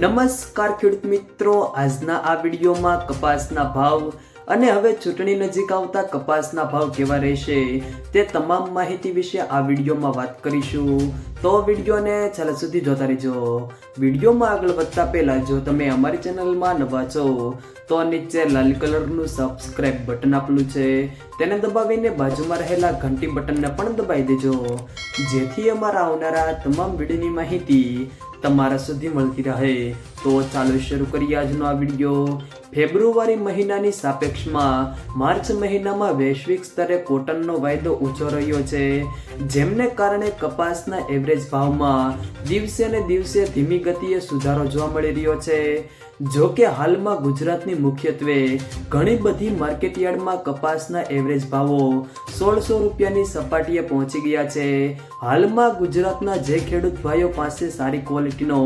નમસ્કાર ખેડૂત મિત્રો, આજના આ વિડીયોમાં કપાસના ભાવ અને હવે ચૂંટણી નજીક આવતા કપાસના ભાવ કેવા રહેશે તે તમામ માહિતી વિશે આ વિડીયોમાં વાત કરીશું. તો વિડીયોને છેલ્લા સુધી જોતા રહેજો. વિડીયોમાં આગળ વધતા પહેલા જો તમે અમારી ચેનલમાં નવા છો, તો નીચે લાલ કલરનું સબસ્ક્રાઇબ બટન આપેલું છે. તેને દબાવીને બાજુમાં રહેલા ઘંટી બટનને પણ દબાવી દેજો. જેથી અમારા આવનારા તમામ વિડીયોની માહિતી તમારા સુધી મળતી રહે. તો ચાલો શરૂ કરીએ આજનો આ વીડિયો. ફેબ્રુઆરી મહિનાની સાપેક્ષમાં માર્ચ મહિનામાં વૈશ્વિક સ્તરે કોટનનો વાયદો ઊંચો રહ્યો છે, જેમને કારણે કપાસના એવરેજ ભાવમાં દિવસે ને દિવસે ધીમી ગતિએ સુધારો જોવા મળી રહ્યો છે. જો કે હાલમાં ગુજરાતની મુખ્યત્વે ઘણી બધી માર્કેટયાર્ડમાં કપાસના એવરેજ ભાવો સોળસો રૂપિયાની સપાટીએ પહોંચી ગયા છે. હાલમાં ગુજરાતના જે ખેડૂત ભાઈઓ પાસે સારી ક્વોલિટીનો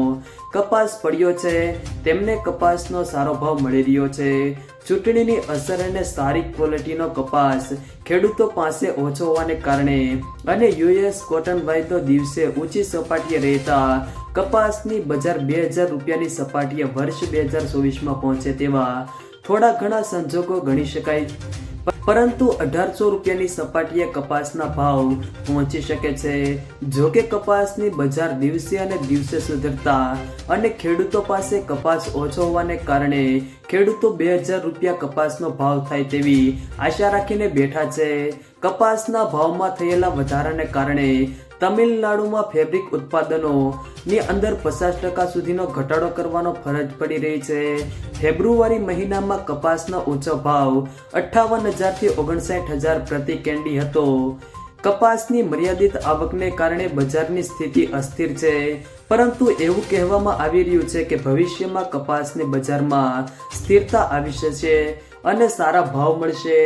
કપાસ પડ્યો છે, તેમને કપાસનો સારો ભાવ મળી રહ્યો છે. ચૂંટણીની અસર અને સારી ક્વોલિટીનો કપાસ ખેડૂતો પાસે ઓછો હોવાને કારણે અને યુએસ કોટન વાયદો દિવસે ઊંચી સપાટીએ રહેતા. કપાસની બજાર બે હજાર રૂપિયાની સપાટીએ વર્ષ બે હજાર ચોવીસમાં પહોંચે તેવા થોડા ઘણા સંજોગો ગણી શકાય. પરંતુ અઢારસો રૂપિયાની સપાટીએ કપાસના ભાવ પહોંચી શકે છે. જો કે કપાસની બજાર દિવસે અને દિવસે સુધરતા અને ખેડૂતો પાસે કપાસ ઓછો હોવાને કારણે ખેડૂતો બે હજાર રૂપિયા કપાસનો ભાવ થાય તેવી આશા રાખીને બેઠા છે. કપાસના ભાવમાં થયેલા વધારાને કારણે તમિલનાડુમાં ફેબ્રિક ઉત્પાદનોની અંદર પચાસ ટકા સુધીનો ઘટાડો કરવાનો ફરજ પડી રહી છે. ફેબ્રુઆરી મહિનામાં કપાસનો ઊંચો ભાવ અઠ્ઠાવન હજારથી ઓગણસાઠ હજાર પ્રતિ કેન્ડી હતો. કપાસની મર્યાદિત આવકને કારણે બજારની સ્થિતિ અસ્થિર છે. પરંતુ એવું કહેવામાં આવી રહ્યું છે કે ભવિષ્યમાં કપાસની બજારમાં સ્થિરતા આવી શકે અને સારા ભાવ મળશે.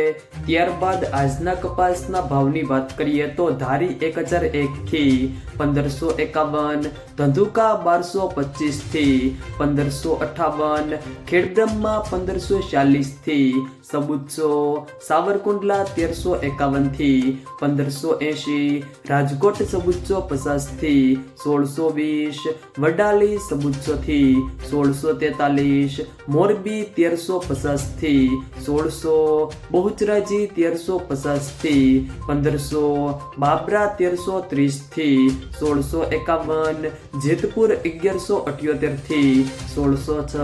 ત્યારબાદ આજના કપાસના ભાવની વાત કરીએ તો ધારી એક હજાર એકથી પંદરસો એકાવન, ધંધુકા બારસો પચીસથી પંદરસો અઠાવન, ખેડદમમાં પંદરસો ચાલીસથી સબુચ્ચો સાવરકુંડલા તેરસો એકાવનથી પંદરસો એંશી, રાજકોટ સબુચ્ચો પચાસથી સોળસો વીસ, વડાલી સબુચ્ચોથી સોળસો તેતાલીસ, મોરબી તેરસો પચાસથી સોળસો બહુચરાજી તેરસો પચાસથી પંદરસો બાબરા તેરસો ત્રીસથી સોળસો એકાવન જેતપુર અગિયારસો અઠ્યોતેરથી સોળસો છ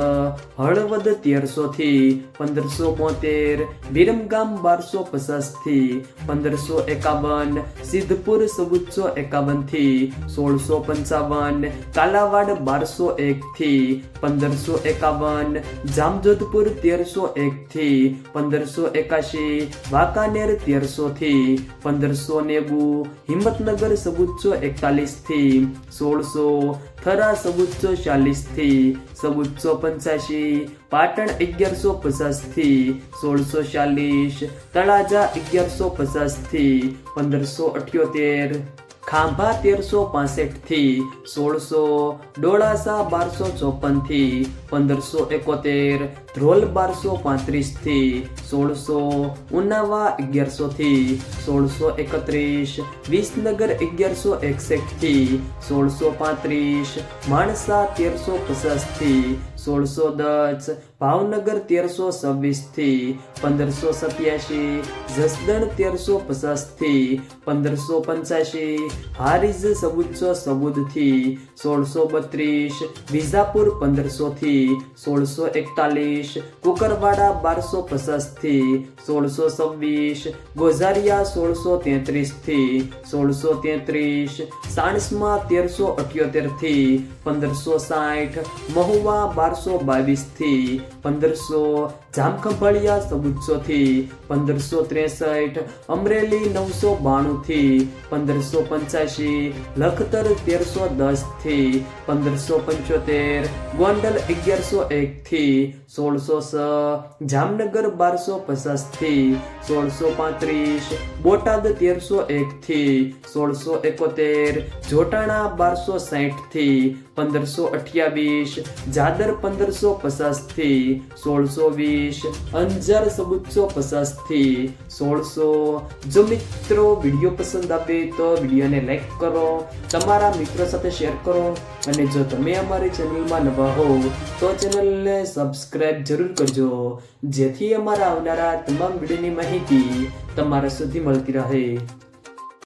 હળવદ તેરસોથી પંદરસો બોતેર વિરમગામ બારસો પચાસથી પંદરસો એકાવન સિદ્ધપુર સબુચ્ચો એકાવનથી સોળસો પંચાવન કાલાવાડ બારસો એકથી પંદરસો એકાવન જામજોધપુર તેરસો એકથી પંદરસો એકાશી વાંકાનેર તેરસો થી પંદરસો નેવું હિંમતનગર સબુચ્ચો એકતાલીસથી સોળસો થરા સબુચ્ચો ચાલીસથી સબુચ્ચો પંચ્યાસી પાટણ અગિયારસો પચાસથી સોળસો ચાલીસ તળાજા અગિયારસો પચાસથી પંદરસો અઠ્યોતેર ખાંભા તેરસો પાસઠથી સોળસો, ડોળાસા બારસો ચોપનથી પંદરસો એકોતેર, ધ્રોલ બારસો પાંત્રીસથી સોળસો, ઉનાવા અગિયારસો થી સોળસો એકત્રીસ, વિસનગર અગિયારસો એકસઠથી સોળસો પાંત્રીસ, માણસા તેરસો પચાસથી સોળસો દસ, ભાવનગર તેરસો છવ્વીસથી પંદરસો સત્યાસી જસદણ તેરસો પચાસથી પંદરસો પંચ્યાસી હારીજ સબુચ્ચો સબુદથી સોળસો બત્રીસ, વિજાપુર પંદરસો થી સોળસો એકતાલીસ, કુકરવાડા બારસો પચાસથી સોળસો છવ્વીસ, ગોઝારિયા સોળસો તેત્રીસથી સોળસો તેત્રીસ, સાણસમાં તેરસો અઠ્યોતેરથી પંદરસો સાઠ, મહુવા બારસો બાવીસથી પંદરસો જામખંભાળિયા થી પંદરસો ત્રેસઠ, અમરેલી નવસો બાણું થી પંદરસો પંચ્યાસી, લખતર તેરસો દસથી પંદરસો પંચોતેર, ગોંડલ અગિયારસો એક થી સોળસો છ, જામનગર બારસો પચાસથી સોળસો પાંત્રીસ, બોટાદ તેરસો એક થી સોળસો એકોતેર, જોટાણા બારસો સાઠથી પંદરસો અઠ્યાવીસ, જાદર પંદરસો પચાસથી સોળસો વીસ એકવીસ અંજાર સબુચ્ચો પચાસથી સોળસો. જો મિત્રો વીડિયો પસંદ આવે તો વિડીયોને લાઈક કરો, તમારા મિત્રો સાથે શેર કરો અને જો તમે અમારી ચેનલમાં નવા હો તો ચેનલને સબસ્ક્રાઇબ જરૂર કરજો. જેથી અમારા આવનારા તમામ વિડીયોની માહિતી તમારા સુધી મળતી રહે.